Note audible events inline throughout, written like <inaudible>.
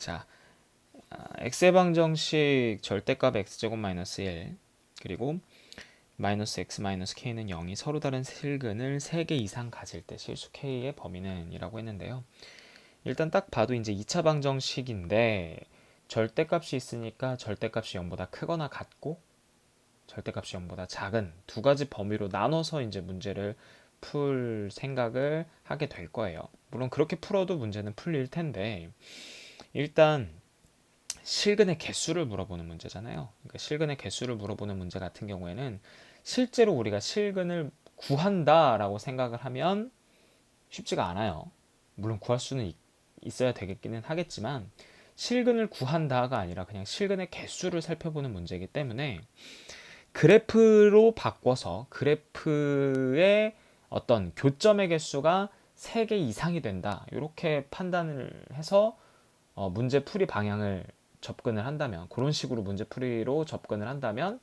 자, 아, x의 방정식 절대값 x제곱 마이너스 1 그리고 마이너스 x 마이너스 k는 0이 서로 다른 실근을 3개 이상 가질 때 실수 k의 범위는 이라고 했는데요. 일단 딱 봐도 이제 2차 방정식인데 절대값이 있으니까 절대값이 0보다 크거나 같고 절대값이 0보다 작은 두 가지 범위로 나눠서 이제 문제를 풀 생각을 하게 될 거예요. 물론 그렇게 풀어도 문제는 풀릴 텐데 일단 실근의 개수를 물어보는 문제잖아요. 그러니까 실근의 개수를 물어보는 문제 같은 경우에는 실제로 우리가 실근을 구한다라고 생각을 하면 쉽지가 않아요. 물론 구할 수는 있, 있어야 되겠기는 하겠지만 실근을 구한다가 아니라 그냥 실근의 개수를 살펴보는 문제이기 때문에 그래프로 바꿔서 그래프의 어떤 교점의 개수가 3개 이상이 된다. 이렇게 판단을 해서 어, 문제 풀이 방향을 접근을 한다면 그런 식으로 문제 풀이로 접근을 한다면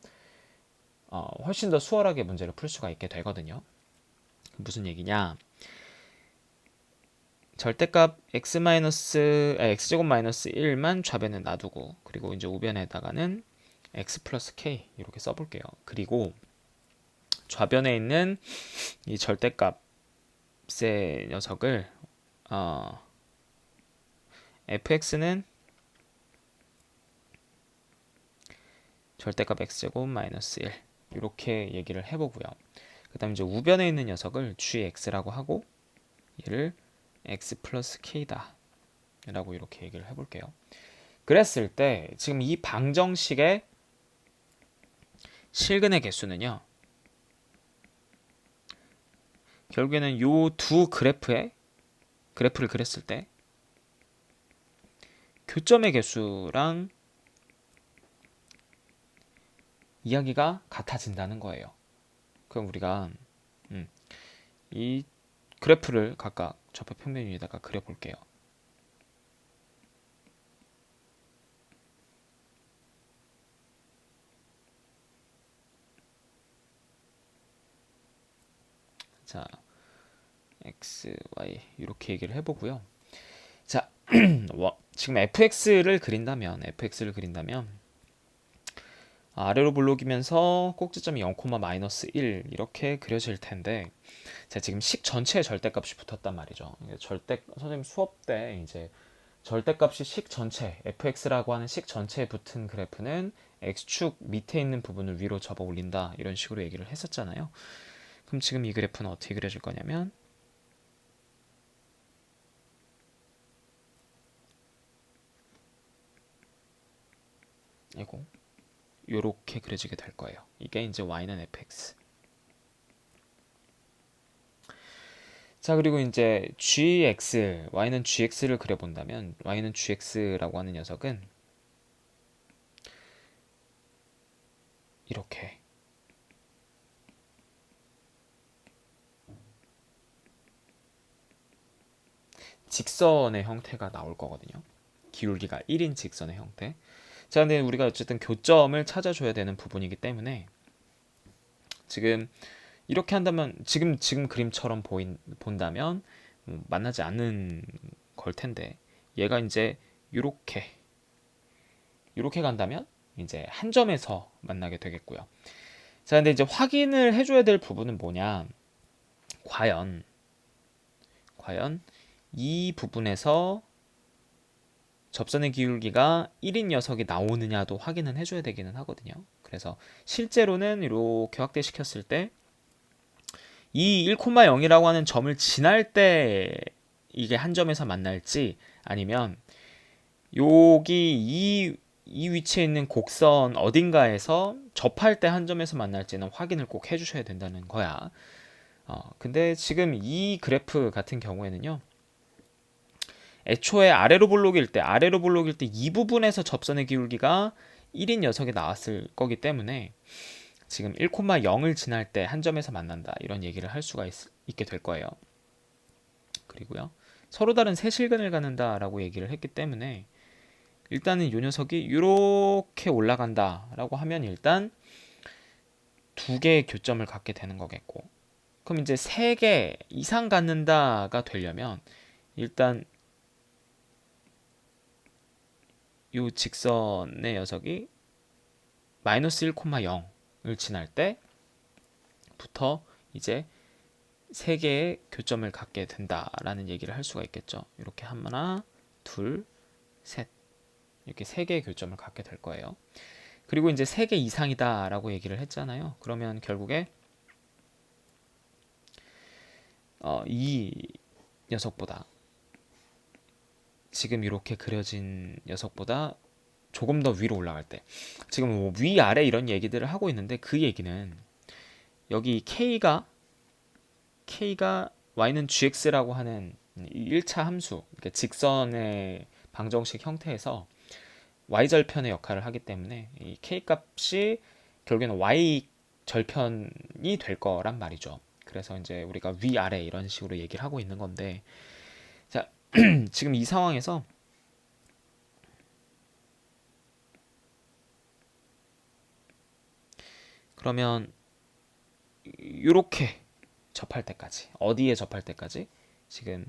어, 훨씬 더 수월하게 문제를 풀 수가 있게 되거든요. 무슨 얘기냐? 절대값 x 마이너스 x 제곱 마이너스 1만 좌변에 놔두고 그리고 이제 우변에다가는 x 플러스 k 이렇게 써볼게요. 그리고 좌변에 있는 이 절대값의 녀석을 어, fx는 절대값 x제곱 마이너스 1 이렇게 얘기를 해보고요. 그 다음 이제 우변에 있는 녀석을 gx라고 하고 얘를 x 플러스 k다 라고 이렇게 얘기를 해볼게요. 그랬을 때 지금 이 방정식의 실근의 개수는요. 결국에는 요 두 그래프의 그래프를 그렸을 때 교점의 개수랑 이야기가 같아진다는 거예요. 그럼 우리가 음, 이 그래프를 각각 좌표 평면 위에다가 그려볼게요. 자, x, y 이렇게 얘기를 해보고요. 자, <clears throat> 지금 fx를 그린다면 fx를 그린다면 아래로 블록이면서 꼭지점이 0, 마이너스 1 이렇게 그려질 텐데 자 지금 식 전체에 절대값이 붙었단 말이죠. 절대 선생님 수업 때 이제 절대값이 식 전체 fx라고 하는 식 전체에 붙은 그래프는 x축 밑에 있는 부분을 위로 접어 올린다 이런 식으로 얘기를 했었잖아요. 그럼 지금 이 그래프는 어떻게 그려질 거냐면 이거 요렇게 그려지게 될 거예요. 이게 이제 y는 fx. 자 그리고 이제 gx, y는 gx를 그려본다면 y는 gx라고 하는 녀석은 이렇게 직선의 형태가 나올 거거든요. 기울기가 1인 직선의 형태. 자, 근데 우리가 어쨌든 교점을 찾아줘야 되는 부분이기 때문에 지금 이렇게 한다면 지금 지금 그림처럼 보인 본다면 음, 만나지 않는 걸 텐데 얘가 이제 이렇게 이렇게 간다면 이제 한 점에서 만나게 되겠고요. 자, 근데 이제 확인을 해줘야 될 부분은 뭐냐? 과연 과연 이 부분에서 접선의 기울기가 1인 녀석이 나오느냐도 확인은 해줘야 되기는 하거든요. 그래서 실제로는 이렇게 확대시켰을 때 이 1,0이라고 하는 점을 지날 때 이게 한 점에서 만날지 아니면 여기 이, 이 위치에 있는 곡선 어딘가에서 접할 때 한 점에서 만날지는 확인을 꼭 해주셔야 된다는 거야. 어, 근데 지금 이 그래프 같은 경우에는요. 애초에 아래로 볼록일 때 아래로 볼록일 때 이 부분에서 접선의 기울기가 1인 녀석이 나왔을 거기 때문에 지금 1,0을 지날 때 한 점에서 만난다 이런 얘기를 할 수가 있, 게될 거예요. 그리고요 서로 다른 세 실근을 갖는다라고 얘기를 했기 때문에 일단은 이 녀석이 이렇게 올라간다라고 하면 일단 두 개의 교점을 갖게 되는 거겠고 그럼 이제 세 개 이상 갖는다가 되려면 일단 요 직선의 녀석이 마이너스 1,0을 지날 때부터 이제 세 개의 교점을 갖게 된다라는 얘기를 할 수가 있겠죠. 이렇게 하나, 둘, 셋 이렇게 세 개의 교점을 갖게 될 거예요. 그리고 이제 세 개 이상이다라고 얘기를 했잖아요. 그러면 결국에 어, 이 녀석보다 지금 이렇게 그려진 녀석보다 조금 더 위로 올라갈 때 지금 뭐 위아래 이런 얘기들을 하고 있는데 그 얘기는 여기 k가 k가 y는 gx라고 하는 1차 함수 그러니까 직선의 방정식 형태에서 y절편의 역할을 하기 때문에 이 k 값이 결국에는 y 절편이 될 거란 말이죠. 그래서 이제 우리가 위아래 이런 식으로 얘기를 하고 있는 건데 자 <clears throat> 지금 이 상황에서 그러면 이렇게 접할 때까지 어디에 접할 때까지 지금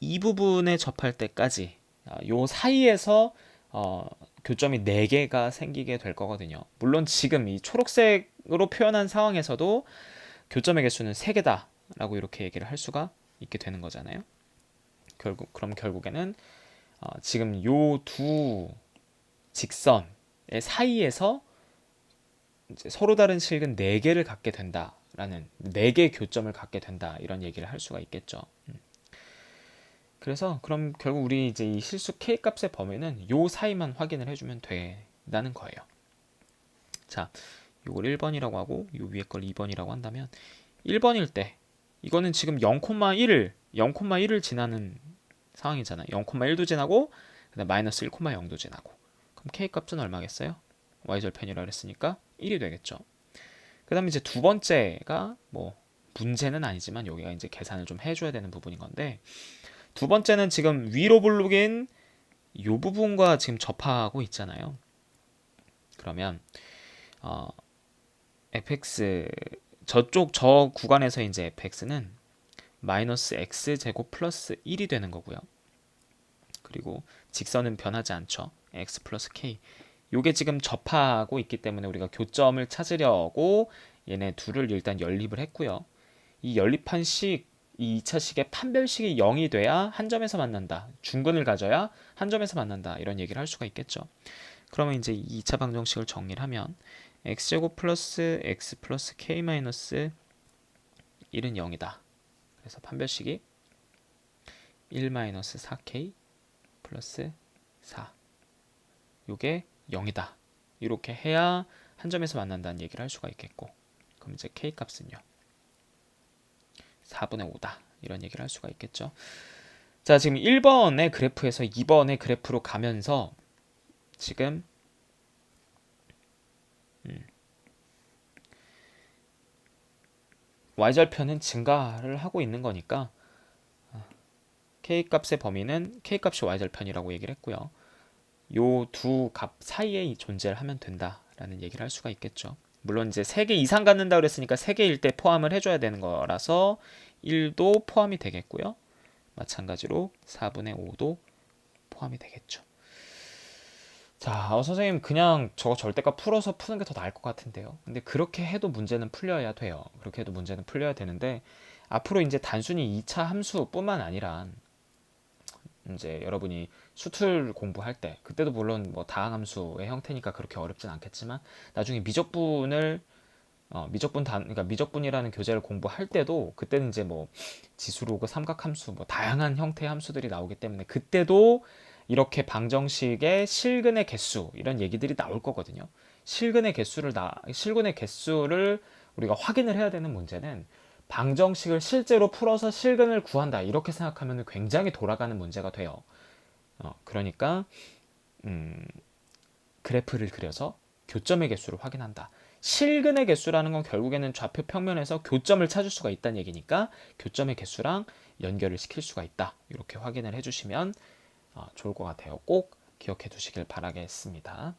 이 부분에 접할 때까지 아, 요 사이에서 어, 교점이 4개가 생기게 될 거거든요. 물론 지금 이 초록색으로 표현한 상황에서도 교점의 개수는 3개다 라고 이렇게 얘기를 할 수가 있게 되는 거잖아요. 결국 그럼 결국에는 어, 지금 요 두 직선의 사이에서 서로 다른 실근 4개를 갖게 된다라는 4개 교점을 갖게 된다 이런 얘기를 할 수가 있겠죠. 음. 그래서 그럼 결국 우리 이제 이 실수 k 값의 범위는 요 사이만 확인을 해주면 된다는 거예요. 자, 요걸 1번이라고 하고 요 위에 걸 2번이라고 한다면 1번일 때 이거는 지금 0,1을 0,1을 지나는 상황이잖아요. 0,1도 지나고 그다음 마이너스 1,0도 지나고 그럼 k 값은 얼마겠어요? y절편이라 그랬으니까 1이 되겠죠. 그 다음에 이제 두 번째가 뭐 문제는 아니지만 여기가 이제 계산을 좀 해줘야 되는 부분인 건데 두 번째는 지금 위로 블록인 이 부분과 지금 접하고 있잖아요. 그러면 어, fx 저쪽 저 구간에서 이제 fx는 마이너스 x 제곱 플러스 1이 되는 거고요. 그리고 직선은 변하지 않죠. x 플러스 k. 요게 지금 접하고 있기 때문에 우리가 교점을 찾으려고 얘네 둘을 일단 연립을 했고요. 이 연립한 식, 이 2차 식의 판별식이 0이 돼야 한 점에서 만난다. 중근을 가져야 한 점에서 만난다. 이런 얘기를 할 수가 있겠죠. 그러면 이제 2차 방정식을 정리를 하면 x제곱 플러스 x 플러스 k 마이너스 1은 0이다. 그래서 판별식이 1 마이너스 4k 플러스 4 요게 0이다. 이렇게 해야 한 점에서 만난다는 얘기를 할 수가 있겠고 그럼 이제 k 값은요. 4분의 5다. 이런 얘기를 할 수가 있겠죠. 자, 지금 1번의 그래프에서 2번의 그래프로 가면서 지금 음, y절편은 증가를 하고 있는 거니까 어, k 값의 범위는 k 값이 y절편이라고 얘기를 했고요. 요 두 값 사이에 존재를 하면 된다라는 얘기를 할 수가 있겠죠. 물론 이제 3개 이상 갖는다 그랬으니까 3개일 때 포함을 해줘야 되는 거라서 1도 포함이 되겠고요. 마찬가지로 4분의 5도 포함이 되겠죠. 자, 어, 선생님 그냥 저거 절대값 풀어서 푸는 게 더 나을 것 같은데요. 근데 그렇게 해도 문제는 풀려야 돼요. 그렇게 해도 문제는 풀려야 되는데 앞으로 이제 단순히 2차 함수뿐만 아니라 이제 여러분이 수틀 공부할 때 그때도 물론 뭐 다항함수의 형태니까 그렇게 어렵진 않겠지만 나중에 미적분을 어, 미적분 단 그러니까 미적분이라는 교재를 공부할 때도 그때는 이제 뭐 지수로그 삼각함수 뭐 다양한 형태의 함수들이 나오기 때문에 그때도 이렇게 방정식의 실근의 개수 이런 얘기들이 나올 거거든요. 실근의 개수를 나 실근의 개수를 우리가 확인을 해야 되는 문제는 방정식을 실제로 풀어서 실근을 구한다 이렇게 생각하면 굉장히 돌아가는 문제가 돼요. 어, 그러니까 음, 그래프를 그려서 교점의 개수를 확인한다. 실근의 개수라는 건 결국에는 좌표 평면에서 교점을 찾을 수가 있다는 얘기니까 교점의 개수랑 연결을 시킬 수가 있다. 이렇게 확인을 해주시면 어, 좋을 것 같아요. 꼭 기억해 두시길 바라겠습니다.